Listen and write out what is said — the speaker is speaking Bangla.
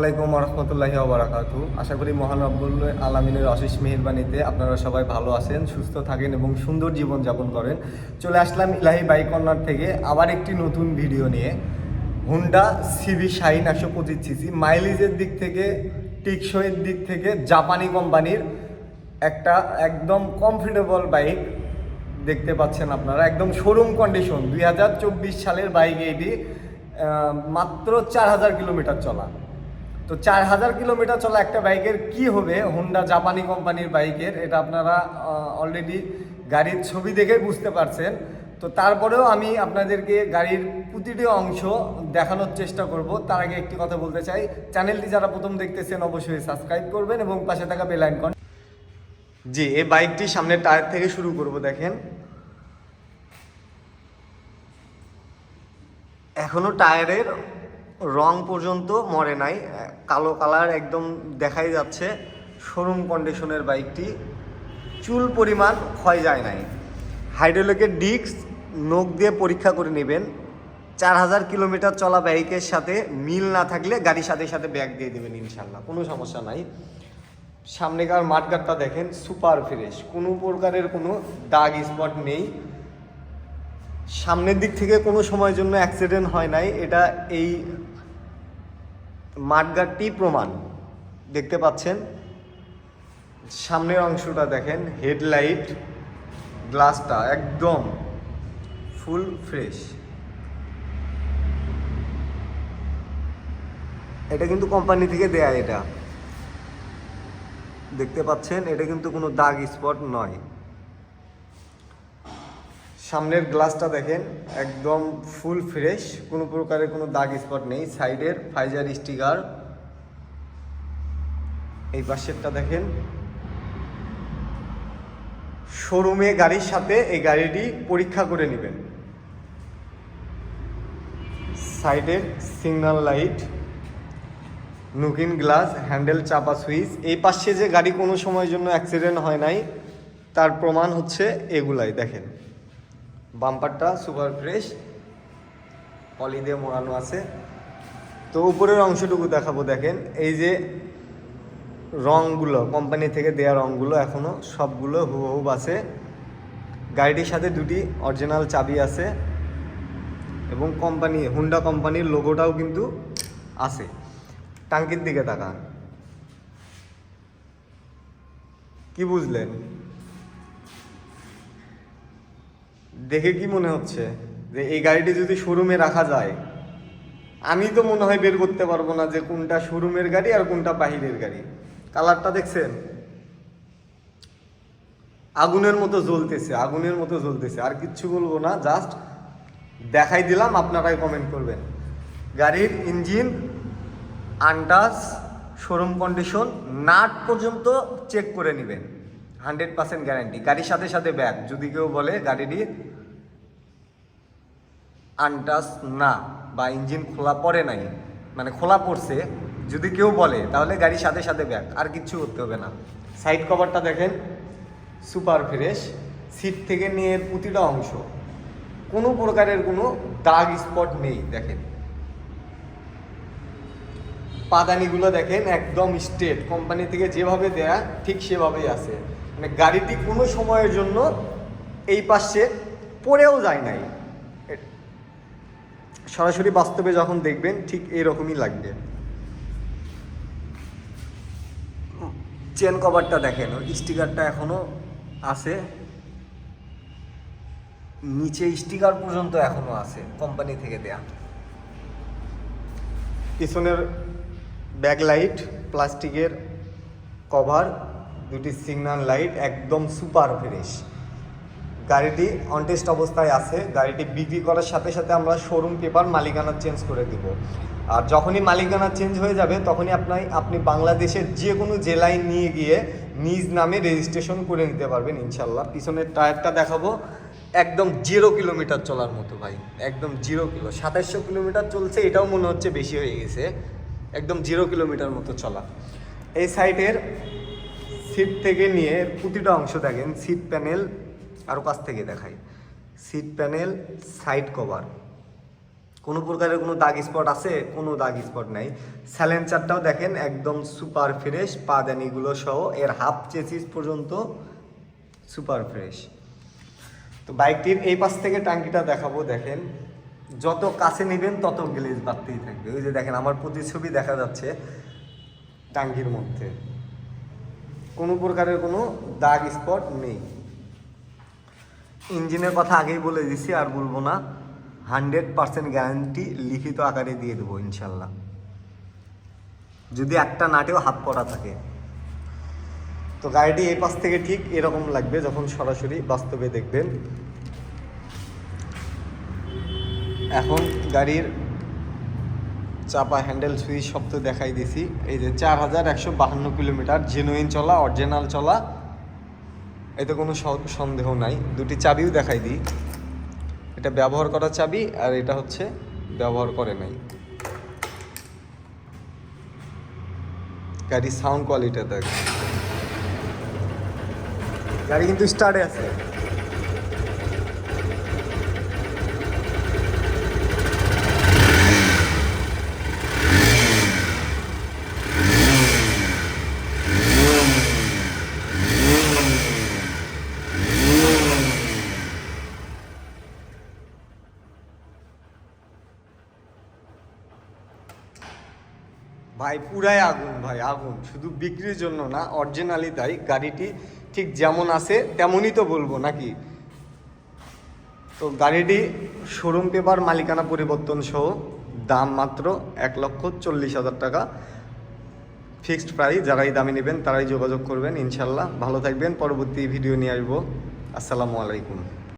আসসালামাইকুম রহমতুল্লাহি ওবরাকাতু আশা করি মহান রব্বুল আলমিনের অশেষ মেহরবানিতে আপনারা সবাই ভালো আছেন, সুস্থ থাকেন এবং সুন্দর জীবন যাপন করেন। চলে আসলাম ইলাহি বাইক কর্নার থেকে আবার একটি নতুন ভিডিও নিয়ে। হুন্ডা সিভি শাইন একশো পঁচিশ সিসি মাইলেজের দিক থেকে টিকসইয়ের দিক থেকে জাপানি কোম্পানির একটা একদম কমফোর্টেবল বাইক দেখতে পাচ্ছেন আপনারা। একদম শোরুম কন্ডিশন দুই হাজার চব্বিশ সালের বাইক এটি মাত্র চার হাজার কিলোমিটার চলা। তো চার হাজার কিলোমিটার চলা একটা বাইকের কি হবে? হোন্ডা জাপানি কোম্পানির বাইকের, এটা আপনারা অলরেডি গাড়ির ছবি দেখে বুঝতে পারছেন। তো তারপরেও আমি আপনাদেরকে গাড়ির প্রতিটি অংশ দেখানোর চেষ্টা করব। তার আগে একটি কথা বলতে চাই। চ্যানেলটি যারা প্রথম দেখতেছেন, অবশ্যই সাবস্ক্রাইব করবেন এবং পাশে থাকা বেল আইকন জি, এই বাইকটি সামনের টায়ার থেকে শুরু করব, দেখেন। এখনও টায়ারের রং পর্যন্ত মরে নাই কালো কালার একদম দেখাই যাচ্ছে, শোরুম কন্ডিশনের বাইকটি, চুল পরিমাণ ক্ষয় যায় নাই। হাইড্রোলিকের ডিস্ক নখ দিয়ে পরীক্ষা করে নেবেন, চার হাজার কিলোমিটার চলা বাইকের সাথে মিল না থাকলে গাড়ির সাথে সাথে ব্যাগ দিয়ে দেবেন ইনশাল্লাহ কোনো সমস্যা নাই। সামনেকার মাঠগাটটা দেখেন, সুপার ফ্রেশ, কোনো প্রকারের কোনো দাগ স্পট নেই। সামনের দিক থেকে কোনো সময়ের জন্য অ্যাক্সিডেন্ট হয় নাই, এটা এই মাঠগাটটি প্রমাণ। দেখতে পাচ্ছেন, সামনের অংশটা দেখেন, হেডলাইট, গ্লাসটা একদম ফুল ফ্রেশ। এটা কিন্তু কোম্পানি থেকে দেয়া এটা। দেখতে পাচ্ছেন, এটা কিন্তু কোনো দাগ স্পট নয়। সামনের গ্লাসটা দেখেন, একদম ফুল ফ্রেশ কোনো প্রকারের কোনো দাগ স্পট নেই সাইডের ফাইজার স্টিকার এই পাশেরটা দেখেন। শোরুমে গাড়ির সাথে এই গাড়িটি পরীক্ষা করে নেবেন। সাইডের সিগন্যাল লাইট নুকিন গ্লাস হ্যান্ডেল চাপা সুইচ এই পাশে যে গাড়ি কোনো সময়ের জন্য অ্যাক্সিডেন্ট হয় নাই, তার প্রমাণ হচ্ছে এগুলাই, দেখেন। বাম্পারটা সুপার ফ্রেশ। পলি দিয়ে মোড়ানো আছে। তো উপরের অংশটুকু দেখাবো, দেখেন। এই যে রঙগুলো কোম্পানি থেকে দেওয়া রঙগুলো এখনও সবগুলো হুবহুব আছে। গাড়িটির সাথে দুটি অরিজিনাল চাবি আছে এবং কোম্পানি হুন্ডা কোম্পানির লোগোটাও কিন্তু আছে। টাঙ্কির দিকে তাকান। কি বুঝলেন? দেখে কি মনে হচ্ছে? যে এই গাড়িটি যদি শোরুমে রাখা যায়, আমি তো মনে হয় বের করতে পারব না যে কোনটা শোরুমের গাড়ি আর কোনটা বাহিরের গাড়ি। কালারটা দেখছেন? আগুনের মতো জ্বলতেছে, আগুনের মতো জ্বলতেছে। আর কিচ্ছু বলব না জাস্ট দেখাই দিলাম, আপনারাই কমেন্ট করবেন। গাড়ির engine untouched showroom condition nut পর্যন্ত চেক করে নেবেন। হান্ড্রেড পার্সেন্ট গ্যারান্টি গাড়ির সাথে সাথে ব্যাগ যদি কেউ বলে গাড়িটি আনটাস না বা ইঞ্জিন খোলা পড়ে নাই মানে খোলা পড়ছে, যদি কেউ বলে, তাহলে গাড়ির সাথে সাথে ব্যাক, আর কিচ্ছু করতে হবে না। সাইড কভারটা দেখেন সুপার ফ্রেশ সিট থেকে নিয়ে প্রতিটা অংশ। কোনো প্রকারের কোনো দাগ স্পট নেই, দেখেন। পাদানিগুলো দেখেন একদম স্ট্রেট কোম্পানি থেকে যেভাবে দেয়া, ঠিক সেভাবেই আছে। মানে গাড়িটি কোনো সময়ের জন্য এই পাশে পড়েও যায় নাই। সরাসরি বাস্তবে যখন দেখবেন, ঠিক এরকমই লাগবে। চেন কভারটা দেখেন স্টিকারটা এখনও আছে। নিচে স্টিকার পর্যন্ত এখনও আছে, কোম্পানি থেকে দেয়া। পিছনের ব্যাকলাইট প্লাস্টিকের কভার, দুটি সিগন্যাল লাইট, একদম সুপার ফ্রেশ। গাড়িটি অনটেস্ট অবস্থায় আছে, গাড়িটি বিক্রি করার সাথে সাথে আমরা শোরুম পেপার মালিকানা চেঞ্জ করে দিব। আর যখনই মালিকানা চেঞ্জ হয়ে যাবে, তখনই আপনার আপনি বাংলাদেশের যে কোনো জেলায় নিয়ে গিয়ে নিজ নামে রেজিস্ট্রেশন করে নিতে পারবেন, ইনশাল্লাহ। পিছনের টায়ারটা দেখাবো। একদম জিরো কিলোমিটার চলার মতো ভাই, একদম জিরো কিলো সাতাশশো কিলোমিটার চলছে, এটাও মনে হচ্ছে বেশি হয়ে গেছে। একদম জিরো কিলোমিটার মতো চলা। এই সাইডের সিট থেকে নিয়ে প্রতিটা অংশ দেখেন সিট প্যানেল আরও কাছ থেকে দেখাই। Seat panel, side cover. কোনো প্রকারের কোনো দাগ স্পট আছে? কোনো দাগ স্পট নাই। স্যালেন্সারটাও দেখেন একদম সুপার ফ্রেশ পাদানিগুলো সহ এর হাফ চেসিস পর্যন্ত সুপার ফ্রেশ। তো বাইকটির এই পাশ থেকে টাঙ্কিটা দেখাবো, দেখেন। যত কাছে নেবেন তত গ্লেজ বাড়তেই থাকবে। ওই যে দেখেন, আমার প্রতিচ্ছবি দেখা যাচ্ছে টাঙ্কির মধ্যে। কোনো প্রকারের কোনো দাগ স্পট নেই। ইঞ্জিনের কথা আগেই বলে দিছি, আর বলব না। হান্ড্রেড পার্সেন্ট গ্যারান্টি লিখিত আকারে দিয়ে দেবো, ইনশাল্লাহ। যদি একটা নাটেও হাত পড়া থাকে। তো গাড়িটি এই পাশ থেকে ঠিক এরকম লাগবে যখন সরাসরি বাস্তবে দেখবেন। এখন গাড়ির চাপা হ্যান্ডেল সুইচ সব তো দেখাই দিছি। এই যে চার হাজার একশো বাহান্ন কিলোমিটার জেনুইন চলা অরিজিনাল চলা। এতে কোনো সন্দেহ নাই। দুটি চাবিও দেখাই দিই। এটা ব্যবহার করা চাবি আর এটা হচ্ছে ব্যবহার করে নাই। গাড়ির সাউন্ড কোয়ালিটি দেখ। গাড়ি কিন্তু স্টার্টে আছে। ভাই, পুরাই আগুন ভাই, আগুন। শুধু বিক্রির জন্য না অরিজিনালি তাই। গাড়িটি ঠিক যেমন আছে, তেমনই তো বলব, নাকি? তো গাড়িটি শোরুম পেপার মালিকানা পরিবর্তন সহ দাম মাত্র এক লক্ষ চল্লিশ হাজার টাকা। ফিক্সড প্রাইস যারাই দামি নেবেন, তারাই যোগাযোগ করবেন, ইনশাল্লাহ। ভালো থাকবেন, পরবর্তী ভিডিও নিয়ে আসব। আসসালামু আলাইকুম।